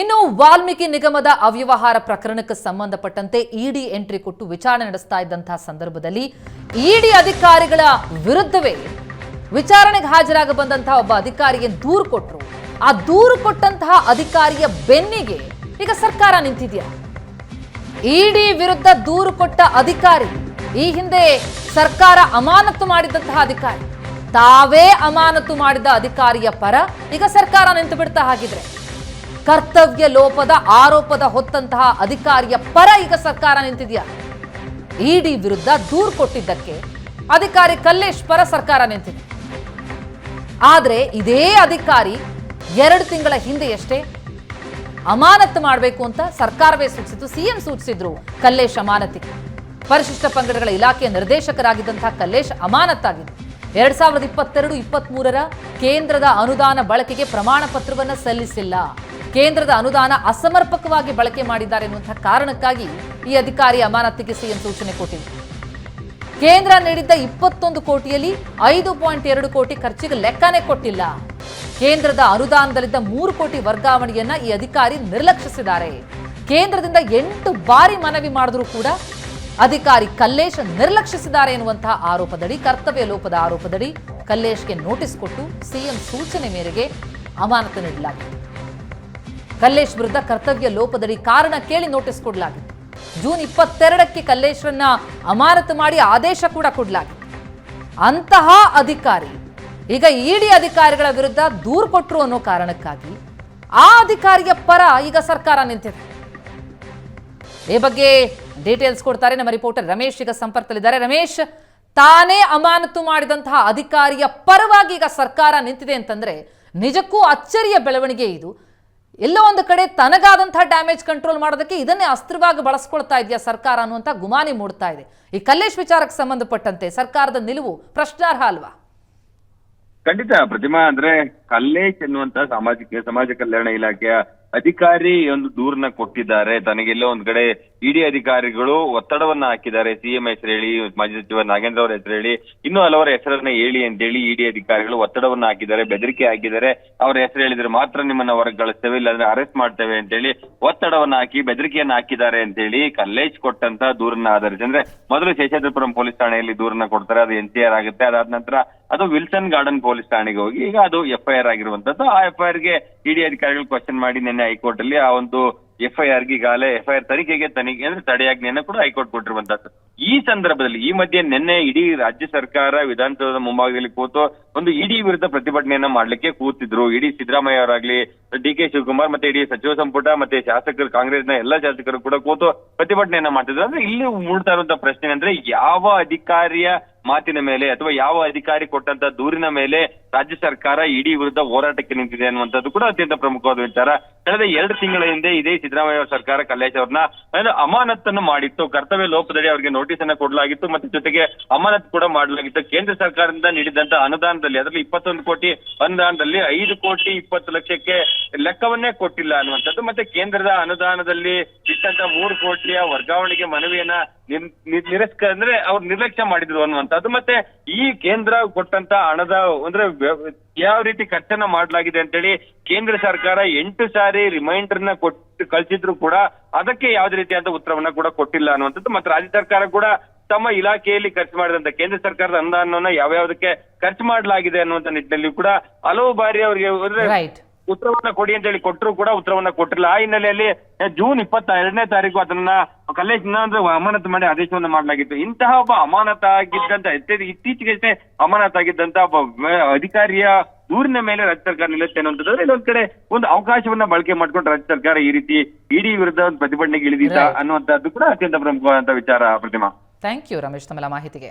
ಇನ್ನು ವಾಲ್ಮೀಕಿ ನಿಗಮದ ಅವ್ಯವಹಾರ ಪ್ರಕರಣಕ್ಕೆ ಸಂಬಂಧಪಟ್ಟಂತೆ ಇಡಿ ಎಂಟ್ರಿ ಕೊಟ್ಟು ವಿಚಾರಣೆ ನಡೆಸ್ತಾ ಇದ್ದಂತಹ ಸಂದರ್ಭದಲ್ಲಿ ಇಡಿ ಅಧಿಕಾರಿಗಳ ವಿರುದ್ಧವೇ ವಿಚಾರಣೆಗೆ ಹಾಜರಾಗ ಬಂದಂತಹ ಒಬ್ಬ ಅಧಿಕಾರಿಗೆ ದೂರು ಕೊಟ್ಟರು. ಆ ದೂರು ಕೊಟ್ಟಂತಹ ಅಧಿಕಾರಿಯ ಬೆನ್ನಿಗೆ ಈಗ ಸರ್ಕಾರ ನಿಂತಿದೆಯಾ? ಇಡಿ ವಿರುದ್ಧ ದೂರು ಕೊಟ್ಟ ಅಧಿಕಾರಿ, ಈ ಹಿಂದೆ ಸರ್ಕಾರ ಅಮಾನತು ಮಾಡಿದಂತಹ ಅಧಿಕಾರಿ, ತಾವೇ ಅಮಾನತು ಮಾಡಿದ ಅಧಿಕಾರಿಯ ಪರ ಈಗ ಸರ್ಕಾರ ನಿಂತು ಬಿಡ್ತಾ ಹಾಗಿದ್ರೆ ಕರ್ತವ್ಯ ಲೋಪದ ಆರೋಪದ ಹೊತ್ತಂತಹ ಅಧಿಕಾರಿಯ ಪರ ಈಗ ಸರ್ಕಾರ ನಿಂತಿದೆಯಾ? ಇಡಿ ವಿರುದ್ಧ ದೂರು ಕೊಟ್ಟಿದ್ದಕ್ಕೆ ಅಧಿಕಾರಿ ಕಲ್ಲೇಶ್ ಪರ ಸರ್ಕಾರ ನಿಂತಿದೆ. ಆದರೆ ಇದೇ ಅಧಿಕಾರಿ ಎರಡು ತಿಂಗಳ ಹಿಂದೆಯಷ್ಟೇ ಅಮಾನತ್ತು ಮಾಡಬೇಕು ಅಂತ ಸರ್ಕಾರವೇ ಸೂಚಿಸಿತು ಸಿಎಂ ಸೂಚಿಸಿದ್ರು ಕಲ್ಲೇಶ್ ಅಮಾನತಿಗೆ ಪರಿಶಿಷ್ಟ ಪಂಗಡಗಳ ಇಲಾಖೆಯ ನಿರ್ದೇಶಕರಾಗಿದ್ದಂತಹ ಕಲ್ಲೇಶ್ ಅಮಾನತ್ತಾಗಿದೆ ಎರಡ್ ಸಾವಿರದ ಇಪ್ಪತ್ತೆರಡು ಇಪ್ಪತ್ತ್ ಮೂರರ ಕೇಂದ್ರದ ಅನುದಾನ ಬಳಕೆಗೆ ಪ್ರಮಾಣ ಪತ್ರವನ್ನು ಸಲ್ಲಿಸಿಲ್ಲ. ಕೇಂದ್ರದ ಅನುದಾನ ಅಸಮರ್ಪಕವಾಗಿ ಬಳಕೆ ಮಾಡಿದ್ದಾರೆ ಎನ್ನುವಂತಹ ಕಾರಣಕ್ಕಾಗಿ ಈ ಅಧಿಕಾರಿ ಅಮಾನತಿಗೆ ಸಿಎಂ ಸೂಚನೆ ಕೊಟ್ಟಿದೆ. ಕೇಂದ್ರ ನೀಡಿದ್ದ ಇಪ್ಪತ್ತೊಂದು ಕೋಟಿಯಲ್ಲಿ ಐದು ಪಾಯಿಂಟ್ ಎರಡು ಕೋಟಿ ಖರ್ಚಿಗೆ ಲೆಕ್ಕನೇ ಕೊಟ್ಟಿಲ್ಲ. ಕೇಂದ್ರದ ಅನುದಾನದಲ್ಲಿದ್ದ ಮೂರು ಕೋಟಿ ವರ್ಗಾವಣೆಯನ್ನ ಈ ಅಧಿಕಾರಿ ನಿರ್ಲಕ್ಷಿಸಿದ್ದಾರೆ. ಕೇಂದ್ರದಿಂದ ಎಂಟು ಬಾರಿ ಮನವಿ ಮಾಡಿದ್ರೂ ಕೂಡ ಅಧಿಕಾರಿ ಕಲ್ಲೇಶ್ ನಿರ್ಲಕ್ಷಿಸಿದ್ದಾರೆ ಎನ್ನುವಂತಹ ಆರೋಪದಡಿ, ಕರ್ತವ್ಯ ಲೋಪದ ಆರೋಪದಡಿ ಕಲ್ಲೇಶ್ಗೆ ನೋಟಿಸ್ ಕೊಟ್ಟು ಸಿಎಂ ಸೂಚನೆ ಮೇರೆಗೆ ಅಮಾನತು ನೀಡಲಾಗಿದೆ. ಕಲ್ಲೇಶ್ ವಿರುದ್ಧ ಕರ್ತವ್ಯ ಲೋಪದಡಿ ಕಾರಣ ಕೇಳಿ ನೋಟಿಸ್ ಕೊಡಲಾಗಿತ್ತು ಜೂನ್ ಇಪ್ಪತ್ತೆರಡಕ್ಕೆ ಕಲ್ಲೇಶ್ವರನ್ನ ಅಮಾನತು ಮಾಡಿ ಆದೇಶ ಕೂಡ ಕೊಡಲಾಗಿದೆ. ಅಂತಹ ಅಧಿಕಾರಿ, ಈಗ ಇಡಿ ಅಧಿಕಾರಿಗಳ ವಿರುದ್ಧ ದೂರು ಕೊಟ್ಟರು ಅನ್ನೋ ಕಾರಣಕ್ಕಾಗಿ ಆ ಅಧಿಕಾರಿಯ ಪರ ಈಗ ಸರ್ಕಾರ ನಿಂತಿದೆ. ಈ ಬಗ್ಗೆ ಡೀಟೇಲ್ಸ್ ಕೊಡ್ತಾರೆ ನಮ್ಮ ರಿಪೋರ್ಟರ್ ರಮೇಶ್. ಈಗ ಸಂಪರ್ಕದಲ್ಲಿದ್ದಾರೆ. ರಮೇಶ್, ತಾನೇ ಅಮಾನತು ಮಾಡಿದಂತಹ ಅಧಿಕಾರಿಯ ಪರವಾಗಿ ಈಗ ಸರ್ಕಾರ ನಿಂತಿದೆ ಅಂತಂದ್ರೆ ನಿಜಕ್ಕೂ ಅಚ್ಚರಿಯ ಬೆಳವಣಿಗೆ ಇದು. ಎಲ್ಲೋ ಒಂದು ಕಡೆ ತನಗಾದಂತಹ ಡ್ಯಾಮೇಜ್ ಕಂಟ್ರೋಲ್ ಮಾಡೋದಕ್ಕೆ ಇದನ್ನೇ ಅಸ್ತ್ರವಾಗಿ ಬಳಸ್ಕೊಳ್ತಾ ಇದೆಯಾ ಸರ್ಕಾರ ಅನ್ನುವಂಥ ಗುಮಾನಿ ಮೂಡ್ತಾ ಇದೆ. ಈ ಕಲ್ಲೇಶ್ ವಿಚಾರಕ್ಕೆ ಸಂಬಂಧಪಟ್ಟಂತೆ ಸರ್ಕಾರದ ನಿಲುವು ಪ್ರಶ್ನಾರ್ಹ ಅಲ್ವಾ? ಖಂಡಿತ ಪ್ರತಿಮಾ ಅಂದ್ರೆ ಕಲ್ಲೇಶ್ ಎನ್ನುವಂತ ಸಾಮಾಜಿಕ, ಸಮಾಜ ಕಲ್ಯಾಣ ಇಲಾಖೆಯ ಅಧಿಕಾರಿ ಒಂದು ದೂರನ್ನ ಕೊಟ್ಟಿದ್ದಾರೆ. ತನಗೆಲ್ಲೋ ಒಂದ್ ಕಡೆ ಇಡಿ ಅಧಿಕಾರಿಗಳು ಒತ್ತಡವನ್ನ ಹಾಕಿದ್ದಾರೆ. ಸಿಎಂ ಹೆಸರು ಹೇಳಿ, ಮಾಜಿ ಸಚಿವ ನಾಗೇಂದ್ರ ಅವರ ಹೆಸರು ಹೇಳಿ, ಇನ್ನೂ ಹಲವರ ಹೆಸರನ್ನ ಹೇಳಿ ಅಂತೇಳಿ ಇಡಿ ಅಧಿಕಾರಿಗಳು ಒತ್ತಡವನ್ನ ಹಾಕಿದ್ದಾರೆ, ಬೆದರಿಕೆ ಹಾಕಿದ್ದಾರೆ. ಅವರ ಹೆಸರು ಹೇಳಿದ್ರೆ ಮಾತ್ರ ನಿಮ್ಮನ್ನ ಹೊರಗೆ ಕಳಿಸ್ತೇವೆ, ಇಲ್ಲಾಂದ್ರೆ ಅರೆಸ್ಟ್ ಮಾಡ್ತೇವೆ ಅಂತ ಹೇಳಿ ಒತ್ತಡವನ್ನ ಹಾಕಿ, ಬೆದರಿಕೆಯನ್ನ ಹಾಕಿದ್ದಾರೆ ಅಂತ ಹೇಳಿ ಕಲ್ಲೇಜ್ ಕೊಟ್ಟಂತ ದೂರನ್ನ ಆಧರಿಸಿ. ಅಂದ್ರೆ ಮೊದಲು ಶೇಷಾದ್ರಿಪುರಂ ಪೊಲೀಸ್ ಠಾಣೆಯಲ್ಲಿ ದೂರನ್ನ ಕೊಡ್ತಾರೆ, ಅದು ಎನ್ ಸಿ ಆರ್ ಆಗುತ್ತೆ. ಅದಾದ ನಂತರ ಅದು ವಿಲ್ಸನ್ ಗಾರ್ಡನ್ ಪೊಲೀಸ್ ಠಾಣೆಗೆ ಹೋಗಿ, ಈಗ ಅದು ಎಫ್ ಐ ಆರ್ ಆಗಿರುವಂತದ್ದು. ಆ ಎಫ್ ಐ ಆರ್ಗೆ ಇಡಿ ಅಧಿಕಾರಿಗಳು ಕ್ವಶನ್ ಮಾಡಿ ನಿನ್ನೆ ಹೈಕೋರ್ಟ್ ಅಲ್ಲಿ ಆ ಒಂದು ಎಫ್ಐಆರ್ಗೆ ಈಗಾಗಲೇ ಎಫ್ ಐ ಆರ್ ತನಿಖೆಗೆ ತನಿಖೆ ಅಂದ್ರೆ ತಡೆಯಾಜ್ಞೆಯನ್ನು ಕೂಡ ಹೈಕೋರ್ಟ್ ಕೊಟ್ಟಿರುವಂತದ್ದು. ಈ ಸಂದರ್ಭದಲ್ಲಿ ಈ ಮಧ್ಯೆ ನಿನ್ನೆ ಇಡೀ ರಾಜ್ಯ ಸರ್ಕಾರ ವಿಧಾನಸೌಧದ ಮುಂಭಾಗದಲ್ಲಿ ಕೂತು ಒಂದು ಇಡಿ ವಿರುದ್ಧ ಪ್ರತಿಭಟನೆಯನ್ನ ಮಾಡ್ಲಿಕ್ಕೆ ಕೂತಿದ್ರು. ಇಡೀ ಸಿದ್ದರಾಮಯ್ಯ ಅವರಾಗ್ಲಿ, ಡಿ ಕೆ ಶಿವಕುಮಾರ್ ಮತ್ತೆ ಇಡೀ ಸಚಿವ ಸಂಪುಟ ಮತ್ತೆ ಶಾಸಕರು, ಕಾಂಗ್ರೆಸ್ನ ಎಲ್ಲಾ ಶಾಸಕರು ಕೂಡ ಕೂತು ಪ್ರತಿಭಟನೆಯನ್ನ ಮಾಡ್ತಿದ್ರು. ಅಂದ್ರೆ ಇಲ್ಲಿ ಮೂಡ್ತಾ ಇರುವಂತ ಪ್ರಶ್ನೆ ಅಂದ್ರೆ ಯಾವ ಅಧಿಕಾರಿಯ ಮಾತಿನ ಮೇಲೆ ಅಥವಾ ಯಾವ ಅಧಿಕಾರಿ ಕೊಟ್ಟಂತ ದೂರಿನ ಮೇಲೆ ರಾಜ್ಯ ಸರ್ಕಾರ ಇಡಿ ವಿರುದ್ಧ ಹೋರಾಟಕ್ಕೆ ನಿಂತಿದೆ ಅನ್ನುವಂಥದ್ದು ಕೂಡ ಅತ್ಯಂತ ಪ್ರಮುಖವಾದ ವಿಚಾರ. ಕಳೆದ ಎರಡು ತಿಂಗಳ ಹಿಂದೆ ಇದೇ ಸಿದ್ದರಾಮಯ್ಯ ಸರ್ಕಾರ ಕಲ್ಲೇಶ್ ಅವ್ರನ್ನ ಅಮಾನತನ್ನು ಮಾಡಿತ್ತು. ಕರ್ತವ್ಯ ಲೋಪದಡಿ ಅವರಿಗೆ ನೋಟಿಸ್ ಅನ್ನ ಕೊಡಲಾಗಿತ್ತು. ಮತ್ತೆ ಜೊತೆಗೆ ಅಮಾನತ್ ಕೂಡ ಮಾಡಲಾಗಿತ್ತು. ಕೇಂದ್ರ ಸರ್ಕಾರದಿಂದ ನೀಡಿದಂತ ಅನುದಾನದಲ್ಲಿ, ಅದರಲ್ಲಿ ಇಪ್ಪತ್ತೊಂದು ಕೋಟಿ ಅನುದಾನದಲ್ಲಿ ಐದು ಕೋಟಿ ಇಪ್ಪತ್ತು ಲಕ್ಷಕ್ಕೆ ಲೆಕ್ಕವನ್ನೇ ಕೊಟ್ಟಿಲ್ಲ ಅನ್ನುವಂಥದ್ದು. ಮತ್ತೆ ಕೇಂದ್ರದ ಅನುದಾನದಲ್ಲಿ ಇಟ್ಟಂತ ಮೂರು ಕೋಟಿಯ ವರ್ಗಾವಣೆಗೆ ಮನವಿಯನ್ನ ನಿರ್- ನಿರ್- ನಿರಸ್ಕ ಅಂದ್ರೆ ಅವ್ರು ನಿರ್ಲಕ್ಷ್ಯ ಮಾಡಿದ್ರು ಅನ್ನುವಂಥದ್ದು. ಮತ್ತೆ ಈ ಕೇಂದ್ರ ಕೊಟ್ಟಂತ ಹಣದ, ಅಂದ್ರೆ ಯಾವ ರೀತಿ ಖರ್ಚನ್ನ ಮಾಡಲಾಗಿದೆ ಅಂತೇಳಿ ಕೇಂದ್ರ ಸರ್ಕಾರ ಎಂಟು ಸಾರಿ ರಿಮೈಂಡರ್ನ ಕೊಟ್ಟು ಕಳಿಸಿದ್ರು ಕೂಡ ಅದಕ್ಕೆ ಯಾವುದೇ ರೀತಿಯಾದ ಉತ್ತರವನ್ನ ಕೂಡ ಕೊಟ್ಟಿಲ್ಲ ಅನ್ನುವಂಥದ್ದು. ಮತ್ತೆ ರಾಜ್ಯ ಸರ್ಕಾರ ಕೂಡ ತಮ್ಮ ಇಲಾಖೆಯಲ್ಲಿ ಖರ್ಚು ಮಾಡಿದಂತ ಕೇಂದ್ರ ಸರ್ಕಾರದ ಅನುದಾನವನ್ನ ಯಾವ್ಯಾವದಕ್ಕೆ ಖರ್ಚು ಮಾಡಲಾಗಿದೆ ಅನ್ನುವಂತ ನಿಟ್ಟಿನಲ್ಲಿ ಕೂಡ ಹಲವು ಬಾರಿ ಅವರಿಗೆ ಉತ್ತರವನ್ನ ಕೊಡಿ ಅಂತ ಹೇಳಿ ಕೊಟ್ಟರು ಕೂಡ ಉತ್ತರವನ್ನ ಕೊಟ್ಟಿಲ್ಲ. ಆ ಹಿನ್ನೆಲೆಯಲ್ಲಿ ಜೂನ್ ಇಪ್ಪತ್ತ ಎರಡನೇ ತಾರೀಕು ಅದನ್ನ ಅಂದ್ರೆ ಅಮಾನತು ಮಾಡಿ ಆದೇಶವನ್ನ ಮಾಡಲಾಗಿತ್ತು. ಇಂತಹ ಒಬ್ಬ ಅಮಾನತ ಆಗಿದ್ದಂತ ಇತ್ತೀಚೆಗೆ ಇತ್ತೀಚೆಗಷ್ಟೇ ಅಮಾನತ್ ಆಗಿದ್ದಂತ ಒಬ್ಬ ಅಧಿಕಾರಿಯ ದೂರಿನ ಮೇಲೆ ರಾಜ್ಯ ಸರ್ಕಾರ ನಿಲ್ಲುತ್ತೆ ಅನ್ನುವಂಥದ್ದು ಇನ್ನೊಂದ್ ಕಡೆ ಒಂದು ಅವಕಾಶವನ್ನ ಬಳಕೆ ಮಾಡ್ಕೊಂಡು ರಾಜ್ಯ ಸರ್ಕಾರ ಈ ರೀತಿ ಇಡಿ ವಿರುದ್ಧ ಒಂದು ಪ್ರತಿಭಟನೆಗೆ ಇಳಿದಿದ್ದ. ಅನ್ನುವಂಥದ್ದು ಕೂಡ ಅತ್ಯಂತ ಪ್ರಮುಖವಾದಂತಹ ವಿಚಾರ ಪ್ರತಿಮಾ. ಥ್ಯಾಂಕ್ ಯು ರಮೇಶ್ ತಮ್ಮೆಲ್ಲ ಮಾಹಿತಿಗೆ.